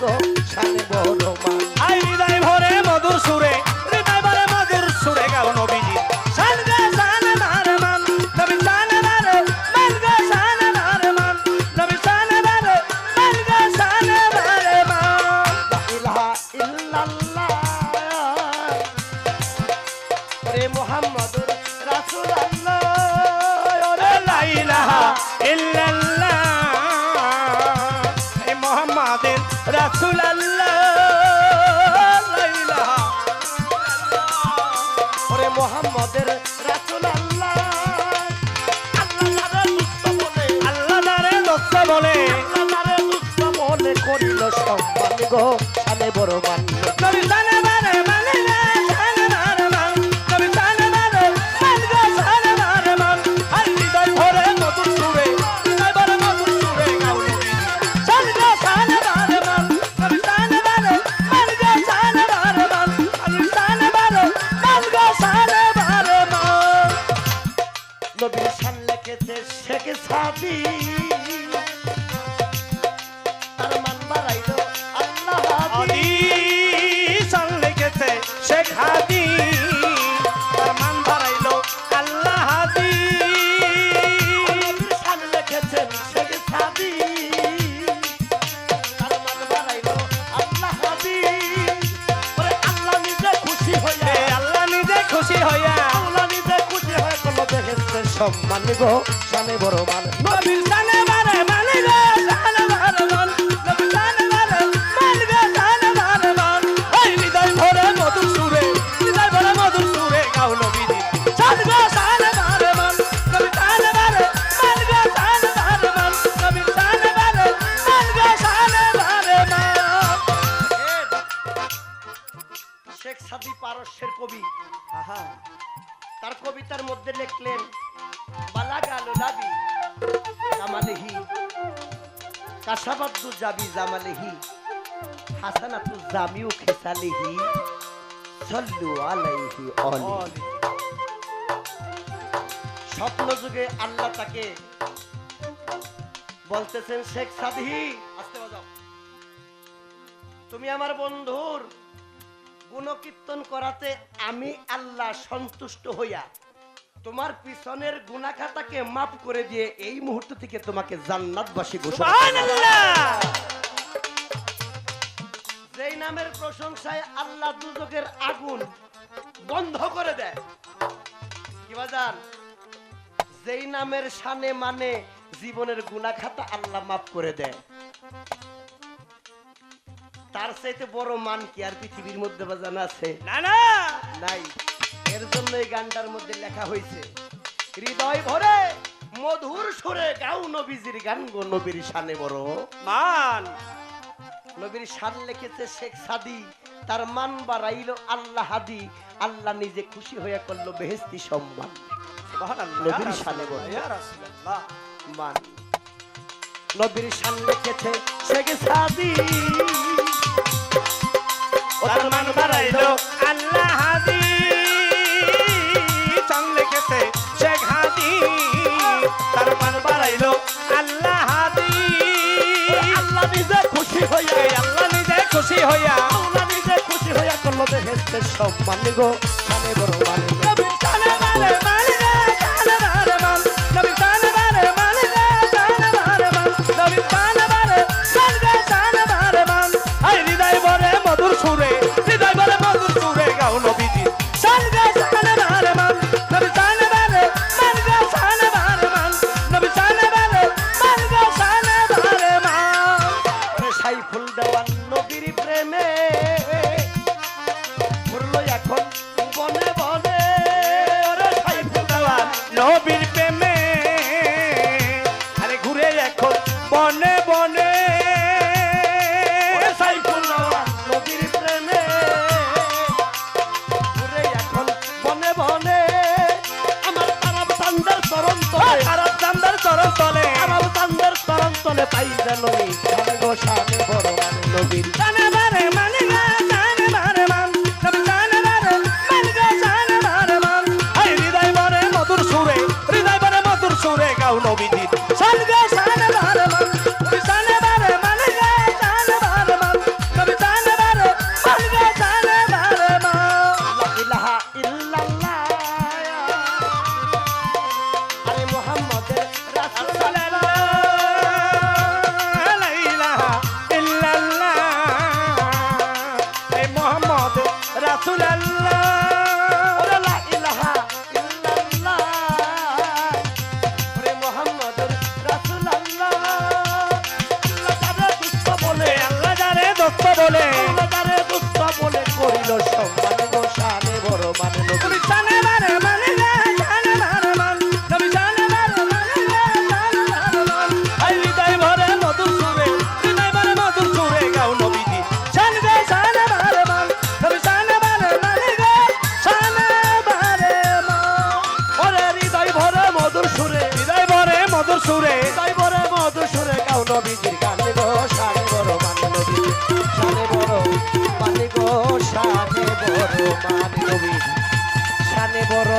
গো সানে বড় বড় মান সম্মান গো শানে বড় মান। নবীর সানে মারে মানে গো, সানে মারে মান। নবীর সানে মারে মান গো, সানে মারে মান। এই হৃদয় ভরে মধুর সুরে, হৃদয় ভরে মধুর সুরে গাও নবীজি। সান গো, সানে মারে মান। নবীর সানে মারে মান গো, সানে মারে মান। নবীর সানে মারে মান গো, সানে মারে মান। শেখ সাদি পারস্যের কবি। আহা। তার কবিতার মধ্যে লিখলেন কাসাবাদ্দু জাবি জামালেহি হাসানাতু জামিউ খেসালিহি সল্লু আলাইহি অলি। স্বপ্ন যুগে আল্লাহ তাকে বলতেছেন শেখ সাদি আসতে বাজাও। তুমি আমার বন্ধুর গুণকীর্তন করাতে আমি আল্লাহ সন্তুষ্ট হইয়া তোমার পিছনের গুণাখাতাকে মাফ করে দিয়ে এই মুহূর্ত থেকে তোমাকে জান্নাতবাসী ঘোষণা যেই নামের প্রশংসায় আল্লাহ দুজকের আগুন বন্ধ করে দেয়। কি বাজান? যেই নামের শানে মানে জীবনের গুণাখাতা আল্লাহ মাফ করে দেয়। তার চাইতে বড় মান কি আর পৃথিবীর মধ্যে বাজান আছে? না না! নাই। এর জন্য এই গানটার মধ্যে লেখা হয়েছে হৃদয় ভরে মধুর সুরে গাও নবীজির গান গো নবীর শানে বড়। মান। নবীর শান লিখেছে শেখ সাদি তার মান বাড়াইল আল্লাহ হাদি আল্লাহ নিজে খুশি হয়ে করল বেহেস্তি সম্মান। নবীর শানে। ইয়া রাসূলুল্লাহ। মান। নবীর শান লিখেছে শেখ সাদি তার মান বাড়াইলো আল্লাহ হাদি। খুশি হইয়া আল্লাহ নিজে খুশি হইয়া গো মানে বড় গো শানে বড় মানে নবীর মানে মানে মান নবীর সানে বড়